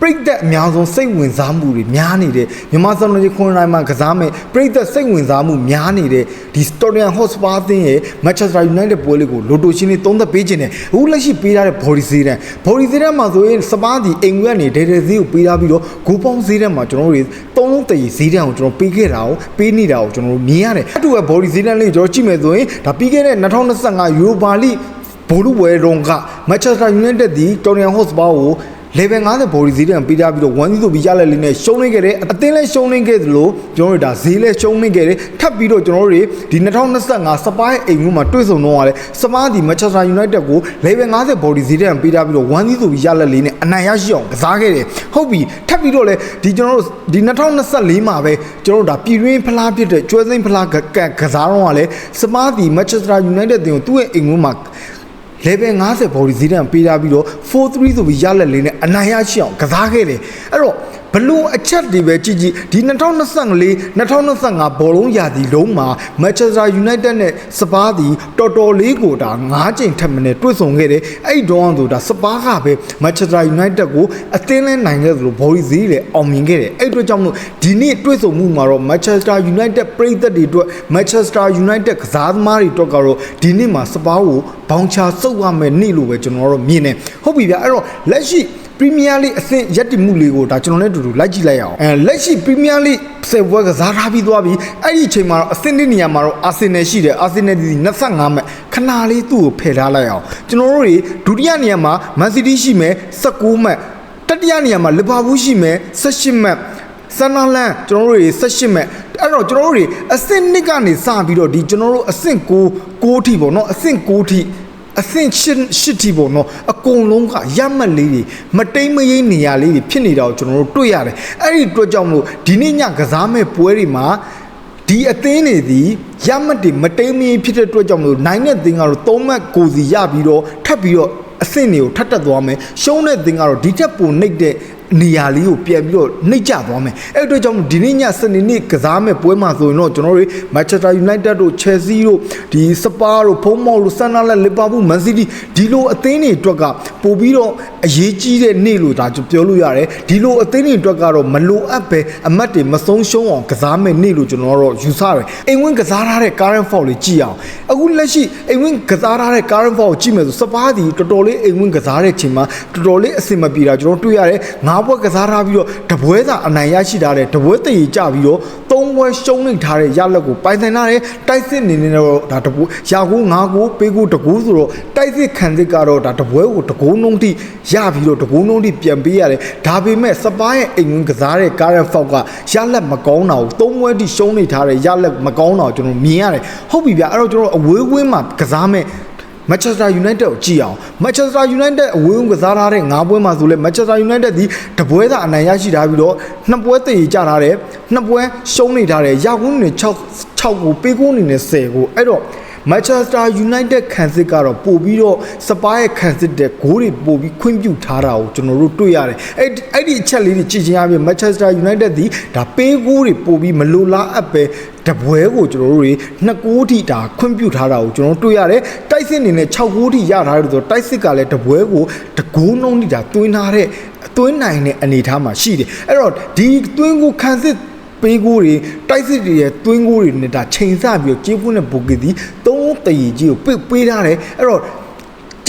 ပရိသတ်အများဆုံးစိတ်ဝင်စားမှုတွေများနေတဲ့မြန်မာစံတော်ကြီးခွန်တိုင်းမှာကစားမဲ့ပရိသတ်စိတ်ဝင်စားမှုများနေတဲ့ဒီ Storian Hotspur အသင်းရဲ့ Manchester United ပွဲလေးကိုလိုတိုရှင်းလေးသုံးသက်ပေးခြင်းနဲ့အခုလက်ရှိပေးထားတဲ့ body ဈေးတန်း body ဈေးတန်းမှာဆိုရင်စပါးဒီအိမ်ကနေဒေဒေဈေးကိုပေးထားပြီးတော့ဂိုးပေါင်းဈေးတန်းမှာကျွန်တော်တို့တွေသုံးလုံးတည်ဈေးတန်းကိုကျွန်တော်ပေးခဲ့တာကိုပေးနေတာကိုကျွန်တော်တို့မြင်ရတယ်အတူက body ဈေးတန်းလေးကိုကျွန်တော်ကြည့်မယ်ဆိုရင်ဒါပြီးခဲ့တဲ့2025 Europa League ဘောလုံးပွဲတုန်းက Manchester United ဒီ Tottenham Hotspur ကို level 50 body ဈေးတန်းပေးထားပြီးတော့1 0ဆိုပြီးရလက်လေးနဲ့ရှုံးနေခဲ့တယ်အသင်းလည်းရှုံးနေခဲ့သလိုကျွန်တော်တို့ဒါဈေးလည်းရှုံးနေခဲ့တယ်ထပ်ပြီးတော့ကျွန်တော်တို့တွေဒီ2025စပါးရဲ့အိမ်မျိုးမှာတွေ့ဆုံတော့ရတယ်စပါးဒီ Manchester United ကို level 50 body ဈေးတန်းပေးထားပြီးတော့1 0ဆိုပြီးရလက်လေးနဲ့အနိုင်ရရှိအောင်ကစားခဲ့တယ်ဟုတ်ပြီထပ်ပြီးတော့လည်းဒီကျွန်တော်တို့ဒီ2024မှာပဲကျွန်တော်တို့ဒါပြည်တွင်းဖလားဖြစ်တဲ့ကျွဲစိမ့်ဖလားကကစားတော့ကလည်းစပါးဒီ Manchester United တင်ကိုသူ့ရဲ့အိမ်မျိုးမှာ level 50 body ဈေးတန်းပေးထားပြီးတော့4-3ဆိုပြီးရလက်လေးနဲ့အနိုင်ရရှိအောင်ကစားခဲ့တယ်အဲ့တော့ ဘလို့အချက်တွေပဲကြည့်ကြည့်ဒီ2024 2025ဘောလုံးရာသီလုံးမှာ Manchester United နဲ့စပါးဒီတော်တော်လေးကိုဒါ9ချိန်ထပ်မနဲ့တွေ့ဆုံခဲ့တယ်အဲ့ဒီတော့ဆိုတာစပါးကပဲ Manchester United ကိုအသင်းလဲနိုင်ခဲ့သလို body ဈေးလည်းအောင်မြင်ခဲ့တယ်အဲ့အတွက်ကြောင့်မလို့ဒီနေ့တွေ့ဆုံမှုမှာတော့ Manchester United ပရိသတ်တွေအတွက် Manchester United ကစားသမားတွေအတွက်ကတော့ဒီနေ့မှာစပါးကိုဘောင်ချဆုပ်ရမယ်နေ့လို့ပဲကျွန်တော်တို့မြင်တယ်ဟုတ်ပြီဗျအဲ့တော့လက်ရှိ Premier League အဆင့်ရက်တည်မှုလေးကိုဒါကျွန်တော်လည်းအတူတူလိုက်ကြည့်လိုက်ရအောင်အဲလက်ရှိ Premier League ဆယ်ပွဲကစားထားပြီးသွားပြီအဲ့ဒီအချိန်မှာတော့အဆင့်တစ်နေရာမှာတော့ Arsenal ရှိတယ် Arsenal ဒီ25မှတ်ခဏလေးသူ့ကိုဖယ်ထားလိုက်အောင်ကျွန်တော်တို့တွေဒုတိယနေရာမှာ Man City ရှိမယ်19မှတ်တတိယနေရာမှာ Liverpool ရှိမယ်18မှတ်ဆန်နာလန်ကျွန်တော်တို့တွေ18မှတ်အဲ့တော့ကျွန်တော်တို့တွေအဆင့်1ကနေစပြီးတော့ဒီကျွန်တော်တို့အဆင့်9 9ထိပေါ့နော်အဆင့်9ထိ အဆင့်ရှစ်ရှစ်တီပေါ့နော်အကုန်လုံးကရမှတ်လေးတွေမတိမ်မယိမ့်နေရလေးတွေဖြစ်နေတာကိုကျွန်တော်တို့တွေ့ရတယ်အဲ့ဒီအတွက်ကြောင့်မလို့ဒီနေ့ညကစားမဲ့ပွဲတွေမှာဒီအသင်းတွေဒီရမှတ်တွေမတိမ်မယိမ့်ဖြစ်တဲ့အတွက်ကြောင့်မလို့နိုင်တဲ့သင်းကတော့၃မှတ်ကိုစီရပြီးတော့ထပ်ပြီးတော့အဆင့်တွေကိုထပ်တက်သွားမယ်ရှုံးတဲ့သင်းကတော့ဒီထက်ပိုနှိပ်တဲ့ နေရာလေးကိုပြန်ပြီးတော့နှိပ်ကျသွားမယ်အဲ့အတွက်ကြောင့်ဒီနေ့ညစနေနေ့ကစားမဲ့ပွဲမှာဆိုရင်တော့ကျွန်တော်တို့ Manchester United တို့ Chelsea တို့ဒီ Spurs တို့ Bournemouth တို့ Sunderland Liverpool Man City ဒီလိုအသင်းတွေအတွက်ကပို့ပြီးတော့အရေးကြီးတဲ့နေ့လို့ဒါပြောလို့ရတယ်ဒီလိုအသင်းတွေအတွက်ကတော့မလိုအပ်ပဲအမတ်တွေမဆုံးရှုံးအောင်ကစားမဲ့နေ့လို့ကျွန်တော်တို့ယူဆတယ်အိမ်ဝင်းကစားထားတဲ့ current foul လေးကြည့်အောင်အခုလက်ရှိအိမ်ဝင်းကစားထားတဲ့ current foul ကိုကြည့်မယ်ဆိုစပါးဒီတော်တော်လေးအိမ်ဝင်းကစားတဲ့အချိန်မှာတော်တော်လေးအဆင်မပြေတာကျွန်တော်တွေ့ရတယ်ငါးဘွက်ကစားထားပြီးတော့တပွဲသာအနိုင်ရရှိထားတဲ့တပွဲတည်ကြပြီးတော့သုံးပွဲရှုံးနေထားတဲ့ရလက်ကိုပိုင်ဆိုင်ထားတဲ့တိုက်စစ်နေနေတော့ဒါတပွဲရာကိုငါးကိုပေးကိုတကူဆိုတော့တိုက်စစ်ခံစစ်ကတော့ဒါတပွဲကိုတကူနှုံးတိရပြီးတော့တကူနှုံးတိပြန်ပေးရတယ်ဒါပေမဲ့စပါးရဲ့အိမ်ဝင်းကစားတဲ့ကားရဖောက်ကရလက်မကောင်းတာကိုသုံးပွဲတိရှုံးနေထားတဲ့ရလက်မကောင်းတာကိုကျွန်တော်မြင်ရတယ်ဟုတ်ပြီဗျအဲ့တော့ကျွန်တော်အဝေးဝင်းမှာကစားမဲ့ Manchester United ကိုကြည့်အောင် Manchester United အဝေးဝင်ကစားထားတဲ့၅ပွဲမှာဆိုလဲ Manchester United ဒီတပွဲသာအနိုင်ရရှိထားပြီးတော့နှစ်ပွဲတည်ကြထားတယ်နှစ်ပွဲရှုံးနေထားတယ်ရာကုန်းနေ6 6ကိုပေးကုန်းနေနဲ့10ကိုအဲ့တော့ Manchester United ခံစစ်ကတော့ပို့ပြီးတော့စပါးရဲ့ခံစစ်တဲ့ဂိုးတွေပို့ပြီးခွင့်ပြုထားတာကိုကျွန်တော်တို့တွေ့ရတယ်အဲ့ဒီအဲ့ဒီအချက်လေးတွေကြည့်ချင်းအပြင် Manchester United ဒီဒါပေးဂိုးတွေပို့ပြီးမလိုလားအပ်ပဲတပွဲကိုကျွန်တော်တို့တွေနှစ်ကိုးထိဒါခွင့်ပြုထားတာကိုကျွန်တော်တို့တွေ့ရတယ်တိုက်စစ်အနေနဲ့6ကိုးထိရထားတယ်ဆိုတော့တိုက်စစ်ကလည်းတပွဲကိုတကိုးနှုံးထိဒါတွင်းထားတဲ့တွင်းနိုင်တဲ့အနေအထားမှာရှိတယ်အဲ့တော့ဒီတွင်းကိုခံစစ် ပေးကိုတွေတိုက်စစ်တွေရဲ့တွင်းကိုတွေနဲ့ဒါချိန်ဆပြီးတော့ကြေးဖွင့်တဲ့ဘူကီတီသုံးတရီကြီးကိုပိတ်ပေးထားတယ်အဲ့တော့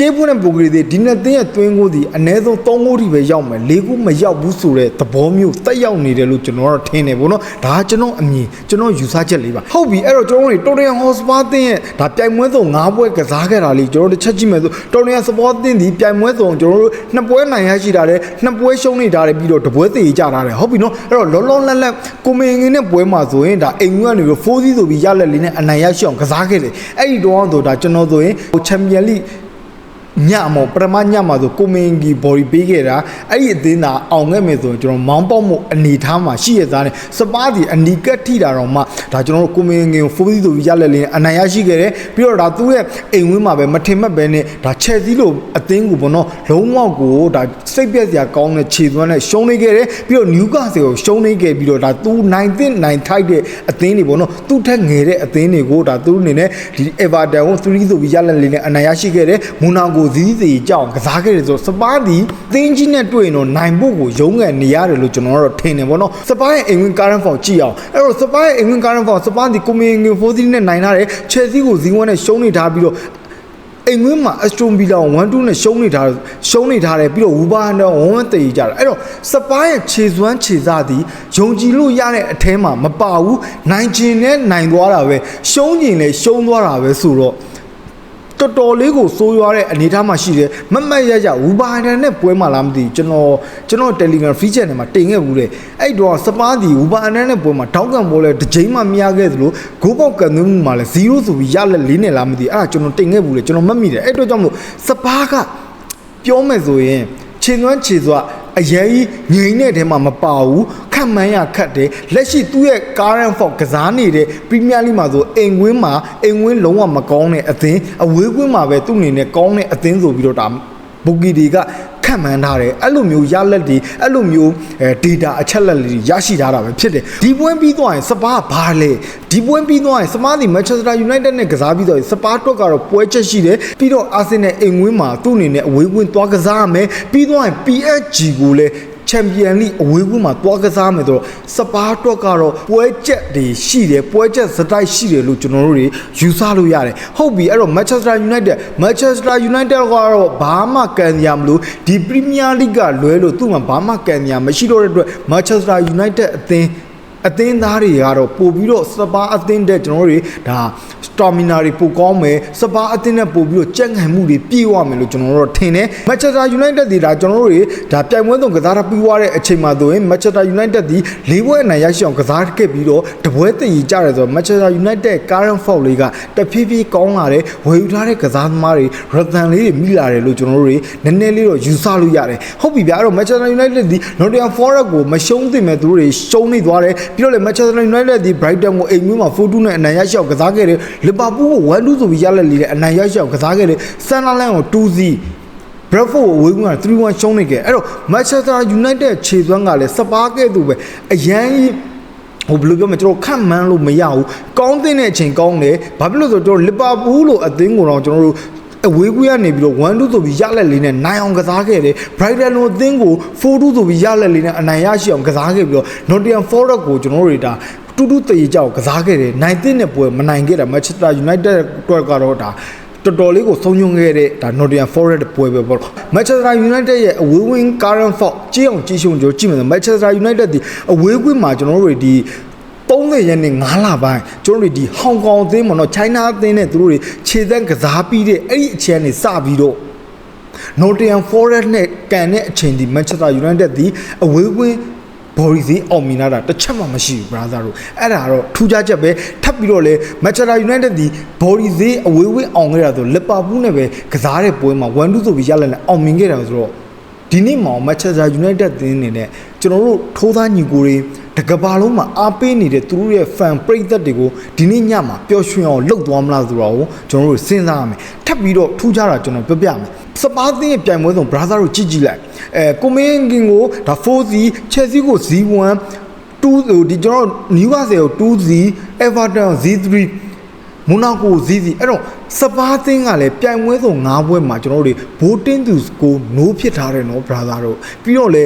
ကျေးပွန်းတဲ့ပုံကလေးတွေဒီနှစ်သင်းရဲ့တွင်းကိုဒီအ ਨੇ ဆုံး3ဂိုးထိပဲရောက်မယ်၄ဂိုးမရောက်ဘူးဆိုတဲ့သဘောမျိုးတက်ရောက်နေတယ်လို့ကျွန်တော်ကတော့ထင်တယ်ဗောနော်ဒါကကျွန်တော်အမြင်ကျွန်တော်ယူဆချက်လေးပါဟုတ်ပြီအဲ့တော့ကျွန်တော်တို့တိုတန်ဟော့စပါသင်းရဲ့ဒါပြိုင်ပွဲစုံ၅ပွဲကစားခဲ့တာလေးကျွန်တော်တို့တစ်ချက်ကြည့်မယ်ဆိုတိုတန်စပါသင်းဒီပြိုင်ပွဲစုံကျွန်တော်တို့နှစ်ပွဲနိုင်ရရှိတာတယ်နှစ်ပွဲရှုံးနေတာတယ်ပြီးတော့တပွဲသေးကြတာတယ်ဟုတ်ပြီနော်အဲ့တော့လောလောလတ်လတ်ကိုမင်ငင်းနဲ့ပွဲမှာဆိုရင်ဒါအိမ်ငွေကနေပြီး4စီးဆိုပြီးရလက်လေးနဲ့အနိုင်ရရှိအောင်ကစားခဲ့တယ်အဲ့ဒီတော့ဆိုဒါကျွန်တော်ဆိုရင်ချန်ပီယံလိ ညမောပထမညမှာဆိုကိုမင်ကြီးဘော်ဒီပေးခဲ့တာအဲ့ဒီအသင်းသာအောင်ခဲ့မယ်ဆိုရင်ကျွန်တော်မောင်းပေါက်မှုအနေထားမှာရှိရသားနဲ့စပါးဒီအနီကက်ထိတာတော့မှဒါကျွန်တော်တို့ကိုမင်ကြီးကိုဖိုးသီးဆိုပြီးရလက်လင်းအနိုင်ရရှိခဲ့တယ်ပြီးတော့ဒါသူ့ရဲ့အိမ်ဝင်းမှာပဲမထင်မှတ်ပဲနဲ့ဒါချက်စည်းလို့အသင်းကိုဘောနော်လုံးဝကိုဒါစိတ်ပြက်စရာကောင်းတဲ့ခြေသွမ်းနဲ့ရှုံးနေခဲ့တယ်ပြီးတော့နျူကာဆယ်ကိုရှုံးနေခဲ့ပြီးတော့ဒါသူနိုင်တဲ့နိုင်ထိုက်တဲ့အသင်းတွေဘောနော်သူ့ထက်ငယ်တဲ့အသင်းတွေကိုဒါသူအနေနဲ့ဒီ Everton ကို3ဆိုပြီးရလက်လင်းနဲ့အနိုင်ရရှိခဲ့တယ်မူနာကိုကိုဇီးဇီကြောင်းကစားခဲ့တယ်ဆိုတော့စပါးဒီသင်းကြီးနဲ့တွေ့ရင်တော့နိုင်ဖို့ကိုရုံးကန်နေရတယ်လို့ကျွန်တော်တို့ထင်တယ်ဗောနော်စပါးရဲ့အင်ဝင် current form ကြည့်အောင်အဲ့တော့စပါးရဲ့အင်ဝင် current form စပါးဒီကိုမင်ငင်ဖိုးစီနဲ့နိုင်ထားတယ်ချယ်ဆီကိုဇီးဝန်းနဲ့ရှုံးနေထားပြီးတော့အိမ်ဝင်းမှာအစတိုဗီလာ1 2နဲ့ရှုံးနေထားရှုံးနေထားတယ်ပြီးတော့ဝူဘာဟန်တော့ဝန်းတည်ကြတာအဲ့တော့စပါးရဲ့ခြေစွမ်းခြေစားသည်ယုံကြည်လို့ရတဲ့အထဲမှာမပါဘူးနိုင်ကျင်နဲ့နိုင်သွားတာပဲရှုံးကျင်လည်းရှုံးသွားတာပဲဆိုတော့ တော်တော်လေးကိုစိုးရွားတဲ့အနေအထားမှာရှိတယ်မမတ်ရရဝူဘာဟန်နဲ့ပွဲမှာလားမသိဘူးကျွန်တော်ကျွန်တော် Telegram free channel မှာတင်ခဲ့ဘူးလေအဲ့တော့စပါးဒီဝူဘာဟန်နဲ့ပွဲမှာတောက်ကန်ပွဲလဲတစ်ချိန်မှမရခဲ့သလိုဂိုးပေါက်ကန်သွင်းမှုမှာလဲ0ဆိုပြီးရလက်လေးနဲ့လားမသိဘူးအဲ့ဒါကျွန်တော်တင်ခဲ့ဘူးလေကျွန်တော်မှတ်မိတယ်အဲ့တော့ကြောင့်မလို့စပါးကပြောမယ်ဆိုရင်ခြေသွမ်းခြေစွာ အရေးကြီးငိမ့်တဲ့ထဲမှာမပါဘူးခတ်မှန်းရခတ်တယ်လက်ရှိသူ့ရဲ့ current form ကစားနေတဲ့ Premier League မှာဆိုအိမ်ဝင်းမှာအိမ်ဝင်းလုံးဝမကောင်းတဲ့အသင်းအဝေးကွင်းမှာပဲသူ့အနေနဲ့ကောင်းတဲ့အသင်းဆိုပြီးတော့ဒါဘူဂီတွေက ခတ်မှန်းထားတယ်အဲ့လိုမျိုးရလက်တွေအဲ့လိုမျိုးအဲ data အချက်လက်တွေရရှိထားတာပဲဖြစ်တယ်ဒီပွဲပြီးသွားရင်စပါးဘာလဲဒီပွဲပြီးသွားရင်စပါးဒီ Manchester United နဲ့ကစားပြီးတော့စပါးတွက်ကတော့ပွဲချက်ရှိတယ်ပြီးတော့ Arsenal အိမ်ဝင်းမှာသူ့အနေနဲ့အဝေးကွင်းသွားကစားရမယ်ပြီးသွားရင် PSG ကိုလည်း ချန်ပီယံလိအဝေးကွင်းမှာတွားကစားမယ်ဆိုတော့စပါးတွက်ကတော့ပွဲချက်တွေရှိတယ်ပွဲချက်စတိုက်ရှိတယ်လို့ကျွန်တော်တို့တွေယူဆလို့ရတယ်ဟုတ်ပြီအဲ့တော့ Manchester United Manchester United ကတော့ဘာမှကန်ရမလို့ဒီ Premier League ကလွဲလို့သူ့မှာဘာမှကန်ရမရှိတော့တဲ့အတွက် Manchester United အသင်း အသင်းသားတွေကတော့ပို့ပြီးတော့စပါးအသင်းတဲ့ကျွန်တော်တို့တွေဒါ stamina တွေပိုကောင်းမယ်စပါးအသင်းနဲ့ပို့ပြီးတော့ကြက်ငံမှုတွေပြည့်ဝမယ်လို့ကျွန်တော်တို့ထင်တယ် Manchester United တွေဒါကျွန်တော်တို့တွေဒါပြိုင်ပွဲသုံးကစားတာပြီးွားတဲ့အချိန်မှာဆိုရင် Manchester United ဒီ၄ပွဲအနိုင်ရရှိအောင်ကစားခဲ့ပြီးတော့တပွဲတည်ကြတယ်ဆိုတော့ Manchester United current form လေးကတဖြည်းဖြည်းကောင်းလာတယ်ဝယ်ယူထားတဲ့ကစားသမားတွေ rhythm လေးတွေမိလာတယ်လို့ကျွန်တော်တို့တွေနည်းနည်းလေးတော့ယူဆလို့ရတယ်ဟုတ်ပြီဗျာအဲ့တော့ Manchester United ဒီ Nottingham Forest ကိုမရှုံးသင့်မဲ့သူတို့တွေရှုံးနေသွားတယ်ပြီးတော့လေ Manchester United ဒီ Brighton ကိုအိမ်မျိုးမှာ4-2နဲ့အနိုင်ရရှိအောင်ကစားခဲ့တယ် Liverpool ကို1-2ဆိုပြီးရလက်လေးနဲ့အနိုင်ရရှိအောင်ကစားခဲ့တယ် Sunderland ကို2-0 Bradford ကိုဝေးကွင်းက3-1ရှုံးနေခဲ့အဲ့တော့ Manchester United ခြေသွမ်းကလည်းစပါးခဲ့သူပဲအရန်ကြီးဟိုဘယ်လိုပြောမလဲကျွန်တော်ခန့်မှန်းလို့မရဘူးကောင်းတဲ့အချိန်ကောင်းတယ်ဘာဖြစ်လို့လဲဆိုတော့ကျွန်တော်လီဗာပူးလို့အသင်းကိုတော့ကျွန်တော်တို့ အဝေးကွေးကနေပြီးတော့1-2ဆိုပြီးရလက်လေးနဲ့နိုင်အောင်ကစားခဲ့တယ် Brighton လိုအသင်းကို4-2ဆိုပြီးရလက်လေးနဲ့အနိုင်ရရှိအောင်ကစားခဲ့ပြီးတော့ Nottingham Forest ကိုကျွန်တော်တို့တွေဒါတူတူတရေကြောက်ကစားခဲ့တယ်နိုင်တဲ့နဲ့ပွဲမနိုင်ခဲ့တာ Manchester United အတွက်ကတော့ဒါတော်တော်လေးကိုဆုံးယုံခဲ့တဲ့ဒါ Nottingham Forest ပွဲပဲပေါ့ Manchester United ရဲ့အဝေးဝင်း current form ကြည့်အောင်ကြည့်ရှုံကြကြည့်မယ် Manchester United ဒီအဝေးကွင်းမှာကျွန်တော်တို့တွေဒီ 30ရက်နဲ့9လပိုင်းကျွန်တော်တို့ဒီဟောင်ကောင်အသင်းပေါ့နော် China အသင်းနဲ့သူတို့တွေခြေသက်ကစားပြီးတဲ့အဲ့ဒီအချိန်ကနေစပြီးတော့ Nottingham Forest နဲ့ကန်တဲ့အချိန်ဒီ Manchester United ဒီအဝေးကွင်းဘော်ရီစီအောင်မြင်လာတာတစ်ချက်မှမရှိဘူး brother တို့အဲ့ဒါတော့ထူးခြားချက်ပဲထပ်ပြီးတော့လေ Manchester United ဒီဘော်ရီစီအဝေးဝေးအောင်ခဲ့တာဆိုလီဗာပူးနဲ့ပဲကစားတဲ့ပွဲမှာ1-2ဆိုပြီးရလက်နဲ့အောင်မြင်ခဲ့တာဆိုတော့ ဒီနေ့မှာ Manchester United တင်းနေနဲ့ကျွန်တော်တို့ထိုးသားညီကိုတွေတကဘာလုံးမှာအားပေးနေတဲ့သူတို့ရဲ့ fan ပရိသတ်တွေကိုဒီနေ့ညမှာပျော်ရွှင်အောင်လှုပ်သွားမလားဆိုတော့ကျွန်တော်တို့စဉ်းစားရမယ်ထပ်ပြီးတော့ထူးခြားတာကျွန်တော်ပြောပြမယ်စပါးသင်းရဲ့ပြိုင်ပွဲဆုံး brother တို့ကြည့်ကြည့်လိုက်အဲကိုမင်းကင်ကိုဒါ 4C Chelsea ကို Z1 2ဒီကျွန်တော်နယူကာဆယ်ကို 2C Everton Z3 မူနာကိုဇီးစီအဲ့တော့စပါးသင်းကလည်းပြိုင်ပွဲဆုံး၅ပွဲမှာကျွန်တော်တို့ဘိုးတင်းသူကိုနိုးဖြစ်ထားတယ်နော် brother တို့ပြီးတော့လေ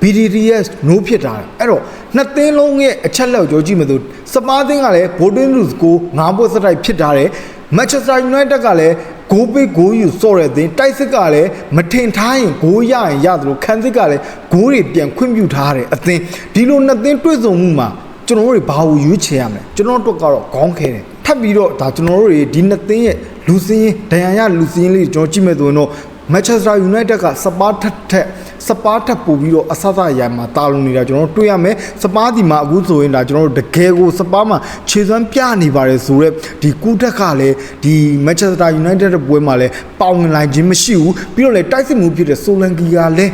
BDDS နိုးဖြစ်ထားတယ်အဲ့တော့နှစ်သင်းလုံးရဲ့အချက်လက်ကိုကြည့်မယ်ဆိုစပါးသင်းကလည်းဘိုးတင်းသူကို၅ပွဲစတိုက်ဖြစ်ထားတယ် Manchester United ကလည်းဂိုးပေးဂိုးယူစော့တဲ့အသင်းတိုက်စစ်ကလည်းမထင်ထားရင်ဂိုးရရင်ရတယ်လို့ခံစစ်ကလည်းဂိုးတွေပြန်ခွင့်ပြုထားတယ်အသင်းဒီလိုနှစ်သင်းတွေ့ဆုံမှုမှာကျွန်တော်တို့တွေဘာကိုရွေးချယ်ရမလဲကျွန်တော်တို့ကတော့ခေါင်းခဲတယ် ထပ်ပြီးတော့ဒါကျွန်တော်တို့တွေဒီနှစ်သင်းရဲ့လူစင်းရင်ဒဏ်ရာရလူစင်းလေးကျွန်တော်ကြည့်မဲ့ဆိုရင်တော့ Manchester United ကစပါးထက်ထက်စပါးထက်ပို့ပြီးတော့အဆအဆရမှာတာလုံနေတာကျွန်တော်တို့တွေ့ရမယ်စပါးဒီမှာအခုဆိုရင်ဒါကျွန်တော်တို့တကယ်ကိုစပါးမှာခြေစွမ်းပြနေပါတယ်ဆိုတော့ဒီကူးထက်ကလည်းဒီ Manchester United ပွဲမှာလည်းပေါဝင်လာခြင်းမရှိဘူးပြီးတော့လည်းတိုက်စစ်မှုဖြစ်တဲ့ဆိုလန်ကီကလည်း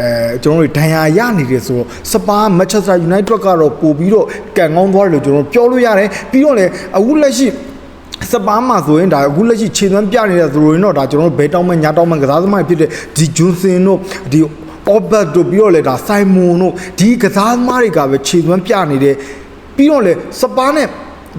အဲကျွန်တော်တို့ဒဏ်ရာရနေတယ်ဆိုတော့စပါး Manchester United ကတော့ပို့ပြီးတော့ကန်ကောင်းသွားတယ်လို့ကျွန်တော်ပြောလို့ရတယ်ပြီးတော့လည်းအခုလက်ရှိစပါးမှာဆိုရင်ဒါအခုလက်ရှိခြေသွမ်းပြနေတဲ့သူတို့ရင်တော့ဒါကျွန်တော်တို့ဘဲတောင်းမဲ့ညာတောင်းမဲ့ကစားသမားတွေဖြစ်တဲ့ဒီဂျွန်စင်တို့ဒီအော်ဘတ်တို့ပြီးတော့လေဒါဆိုင်မွန်တို့ဒီကစားသမားတွေကပဲခြေသွမ်းပြနေတယ်ပြီးတော့လေစပါးနဲ့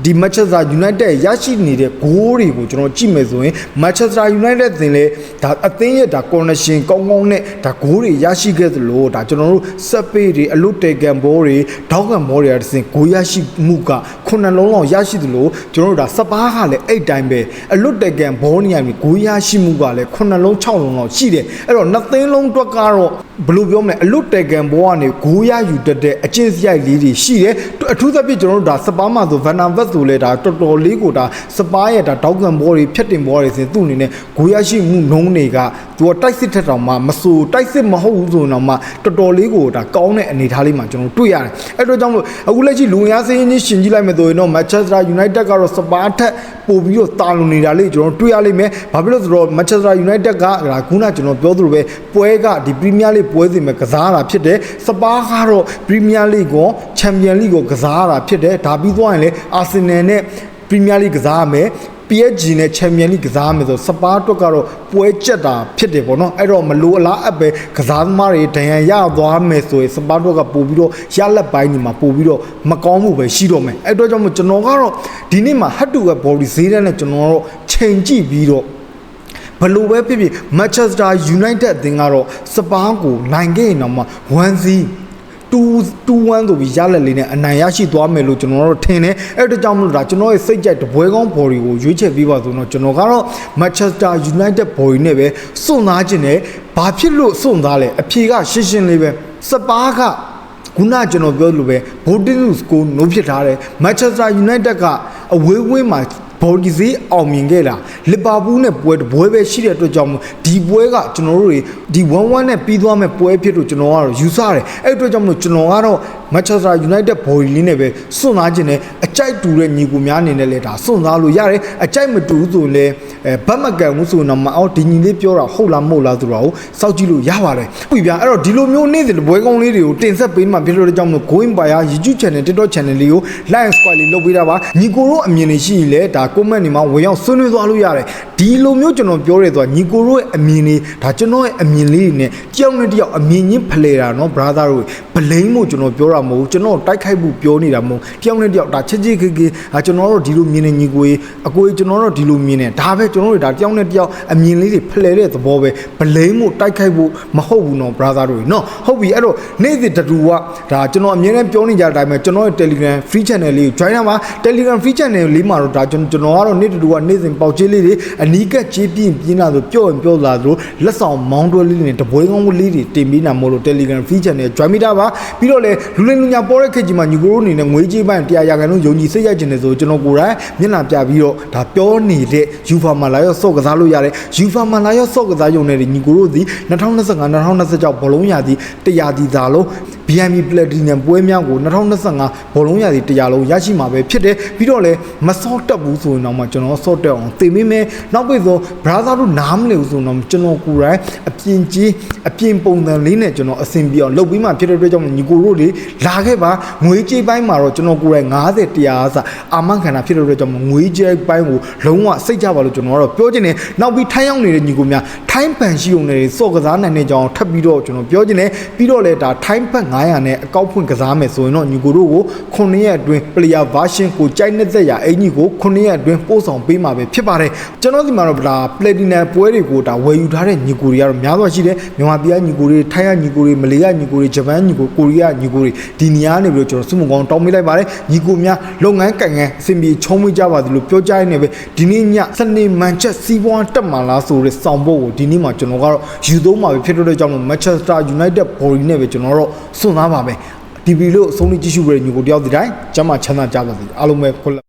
ဒီ Manchester United ရရှိနေတဲ့ဂိုးတွေကိုကျွန်တော်ကြည့်မယ်ဆိုရင် Manchester United သင်လေဒါအသင်းရဲ့ဒါ connection ကောင်းကောင်းနဲ့ဒါဂိုးတွေရရှိခဲ့သလိုဒါကျွန်တော်တို့ဆက်ပေးတွေအလွတ်တေကန်ဘောတွေတောက်ကန်ဘောတွေအစဉ်ဂိုးရရှိမှုကခုနှစ်လုံးလောက်ရရှိသလိုကျွန်တော်တို့ဒါစပါးကလည်းအဲ့တိုင်းပဲအလွတ်တေကန်ဘောနေရာမှာဂိုးရရှိမှုကလည်းခုနှစ်လုံး6လုံးလောက်ရှိတယ်အဲ့တော့နှစ်သိန်းလုံးအတွက်ကတော့ ဘယ်လိုပြောမလဲအလွတ်တေကန်ဘောကနေဂိုးရယူတတ်တဲ့အကျင့်စရိုက်လေးတွေရှိတယ်အထူးသဖြင့်ကျွန်တော်တို့ဒါစပါးမှာဆိုဗန်နာဗတ်ဆိုလဲဒါတော်တော်လေးကိုဒါစပါးရဲ့ဒါတောက်ကန်ဘောတွေဖြတ်တင်ဘောတွေဆိုသူ့အနေနဲ့ဂိုးရရှိမှုနှုံးတွေကသူကတိုက်စစ်ထက်တောင်မှမဆိုတိုက်စစ်မဟုတ်ဘူးဆိုရင်တော့မှတော်တော်လေးကိုဒါကောင်းတဲ့အနေအထားလေးမှာကျွန်တော်တွေ့ရတယ်အဲ့တော့ကြောင့်မို့အခုလက်ရှိလူဝင်အားစည်းရင်းချင်းရှင်ကြည့်လိုက်မယ်ဆိုရင်တော့ Manchester United ကတော့စပါးထက်ပို့ပြီးတော့တာလွန်နေတာလေးကျွန်တော်တွေ့ရလိမ့်မယ်ဘာဖြစ်လို့ဆိုတော့ Manchester United ကဒါခုနကျွန်တော်ပြောသလိုပဲပွဲကဒီ Premier League ပွဲစဉ်မှာကစားတာဖြစ်တယ်စပါးကတော့ Premier League ကို Champion League ကိုကစားတာဖြစ်တယ်ဒါပြီးသွားရင်လည်း Arsenal နဲ့ Premier League ကစားရမယ် PSG နဲ့ Champion League ကစားမယ်ဆိုစပါးအတွက်ကတော့ပွဲကျက်တာဖြစ်တယ်ပေါ့နော်အဲ့တော့မလိုအလားအပ်ပဲကစားသမားတွေဒဏ်ရာရသွားမယ်ဆိုရင်စပါးအတွက်ကပို့ပြီးတော့ရလက်ပိုင်းဒီမှာပို့ပြီးတော့မကောင်းမှုပဲရှိတော့မယ်အဲ့တော့ကြောင့်မို့ကျွန်တော်ကတော့ဒီနေ့မှာ head to head body ဈေးတဲ့နဲ့ကျွန်တော်တို့ချိန်ကြည့်ပြီးတော့ ဘလို့ပဲဖြစ်ဖြစ် Manchester United အသင်းကတော့စပါးကိုနိုင်ခဲ့ရင်တော့မှ1-0 2 2-1ဆိုပြီးရလက်လေးနဲ့အနိုင်ရရှိသွားမယ်လို့ကျွန်တော်တို့ထင်တယ်အဲ့ဒါကြောင့်မလို့ဒါကျွန်တော်ရဲ့စိတ်ကြိုက်တပွဲကောင်းဘော်ဒီကိုရွေးချယ်ပြီးပါဆိုတော့ကျွန်တော်ကတော့ Manchester United ဘော်ဒီနဲ့ပဲစွန့်သားခြင်းနဲ့ဘာဖြစ်လို့စွန့်သားလဲအဖြေကရှင်းရှင်းလေးပဲစပါးကခုနကျွန်တော်ပြောလို့ပဲ voting score နိုးဖြစ်ထားတယ် Manchester United ကအဝေးဝေးမှာ ဘော်ဒီဈေးအောင်မြင်ခဲ့တာလီဗာပူးနဲ့ပွဲတစ်ပွဲပဲရှိတဲ့အတွက်ကြောင့်မို့ဒီပွဲကကျွန်တော်တို့တွေဒီ1-1နဲ့ပြီးသွားမဲ့ပွဲဖြစ်လို့ကျွန်တော်ကတော့ယူဆတယ်အဲ့အတွက်ကြောင့်မို့ကျွန်တော်ကတော့ Manchester United ဘော်ဒီလေးနဲ့ပဲစွန့်သားခြင်းနဲ့အကြိုက်တူတဲ့ညီကိုများအနေနဲ့လည်းဒါစွန့်သားလို့ရတယ်အကြိုက်မတူဘူးဆိုရင်လည်းအဲဘတ်မကန်ဘူးဆိုရင်တော့မအောင်ဒီညီလေးပြောတာဟုတ်လားမဟုတ်လားဆိုတော့စောက်ကြည့်လို့ရပါတယ်ပြီဗျာအဲ့တော့ဒီလိုမျိုးနေ့စဉ်ပွဲကောင်းလေးတွေကိုတင်ဆက်ပေးမှဖြစ်လို့တဲ့ကြောင့်မို့ Going by YouTube channel TikTok channel လေးကို like squad လေးလုပ်ပေးတာပါညီကိုတို့အမြင်တွေရှိရင်လည်းဒါ comment တွေမှာဝင်ရောက်ဆွေးနွေးသွားလို့ရတယ်ဒီလိုမျိုးကျွန်တော်ပြောရဲဆိုတော့ညီကိုတို့ရဲ့အမြင်တွေဒါကျွန်တော်ရဲ့အမြင်လေးတွေနဲ့တယောက်နဲ့တယောက်အမြင်ချင်းဖလှယ်တာเนาะ brother တို့ဗလိန်မို့ကျွန်တော်ပြောတာမဟုတ်ဘူးကျွန်တော်တိုက်ခိုက်မှုပြောနေတာမဟုတ်တယောက်နဲ့တယောက်ဒါချစ်ချစ်ခေခေဒါကျွန်တော်တို့ဒီလိုမြင်နေညီကိုကြီးအကိုကြီးကျွန်တော်တို့ဒီလိုမြင်နေဒါပဲကျွန်တော်တို့ဒါတယောက်နဲ့တယောက်အမြင်လေးတွေဖလှယ်တဲ့သဘောပဲဗလိန်မို့တိုက်ခိုက်ဖို့မဟုတ်ဘူးเนาะ brother တို့เนาะဟုတ်ပြီအဲ့တော့နေ့စဉ်တတူကဒါကျွန်တော်အမြင်နဲ့ပြောနေကြတဲ့အတိုင်းပဲကျွန်တော်ရဲ့ Telegram free channel လေးကို join တာပါ Telegram free channel လေးမှာတော့ဒါကျွန်တော် ာ်ကျွန်တော်ကတော့နေ့တူကနေ့စဉ်ပေါက်ချေးလေးတွေအနီးကပ်ချေးပြင်းပြင်းလာဆိုပြော့ရင်ပြောလာသလိုလက်ဆောင်မောင်းတွဲလေးတွေတပွဲကောင်းလေးတွေတင်ပေးနာမို့လို့ Telegram free channel join မိတာပါပြီးတော့လေလူလင်လူညာပေါ်တဲ့ခေတ်ကြီးမှာညီကိုတို့အနေနဲ့ငွေကြေးပိုင်းတရားရာခိုင်နှုန်းယုံကြည်စိတ်ရခြင်းတယ်ဆိုကျွန်တော်ကိုယ်တိုင်မျက်နှာပြပြီးတော့ဒါပြောနေတဲ့ Ufa မှာလာရောက်စော့ကစားလို့ရတယ် Ufa မှာလာရောက်စော့ကစားရုံနဲ့ညီကိုတို့ဒီ2025 2026ဘောလုံးရာသီတရားဒီသာလုံး BMB Platinum ပွဲများကို2025ဘောလုံးရာသီတရားလုံးရရှိမှာပဲဖြစ်တယ်ပြီးတော့လည်းမစော့တက်ဘူးဆိုရင်တော့မှကျွန်တော်စော့တက်အောင်သင်မိမယ်နောက်ပြီးဆို brother တို့နားမလည်ဘူးဆိုတော့ကျွန်တော်ကိုယ်တိုင်အပြင်ကြီးအပြင်ပုံစံလေးနဲ့ကျွန်တော်အဆင်ပြေအောင်လုပ်ပြီးမှဖြစ်တဲ့အတွက်ကြောင့်ညီကိုတို့တွေလာခဲ့ပါငွေကြေးပိုင်းမှာတော့ကျွန်တော်ကိုယ်တိုင်90တရားအစအာမခံတာဖြစ်တဲ့အတွက်ကြောင့်ငွေကြေးပိုင်းကိုလုံးဝစိတ်ကြပါလို့ကျွန်တော်ကတော့ပြောချင်တယ်နောက်ပြီးထိုင်းရောက်နေတဲ့ညီကိုများထိုင်းပန်ရှိုံတွေစော့ကစားနိုင်တဲ့အကြောင်းထပ်ပြီးတော့ကျွန်တော်ပြောချင်တယ်ပြီးတော့လည်းဒါထိုင်းပန်900နဲ့အကောက်ဖွင့်ကစားမယ်ဆိုရင်တော့ညီကိုတို့ကို9ရက်အတွင်း player version ကိုကြိုက်တဲ့သက်ရာအင်ကြီးကို9ရက်အတွင်းပို့ဆောင်ပေးမှာပဲဖြစ်ပါတယ်ကျွန်တော်ဒီမှာတော့ဒါ platinum ပွဲတွေကိုဒါဝယ်ယူထားတဲ့ညီကိုတွေကတော့များစွာရှိတယ်မြန်မာပြည်ကညီကိုတွေထိုင်းကညီကိုတွေမလေးကညီကိုတွေဂျပန်ညီကိုကိုရီးယားညီကိုတွေဒီနေရာနေပြီးတော့ကျွန်တော်စုမကောင်းတောင်းပေးလိုက်ပါတယ်ညီကိုများလုပ်ငန်းကံငန်းအဆင်ပြေချုံးမွေးကြပါသလိုပြောကြရနေပဲဒီနေ့ညစနေမန်ချက်စီးပွားတက်မှာလားဆိုတဲ့စောင်းဖို့ကိုဒီနေ့မှာကျွန်တော်ကတော့ယူသုံးမှာပဲဖြစ်တဲ့ကြောင့်မို့ Manchester United body နဲ့ပဲကျွန်တော်တို့စွန့်သားပါပဲ TV လို့အဆုံးလေးကြည့်ရှုရတဲ့ညီကိုတယောက်ဒီတိုင်းကျမ်းမာချမ်းသာကြပါစေအားလုံးပဲခွတ်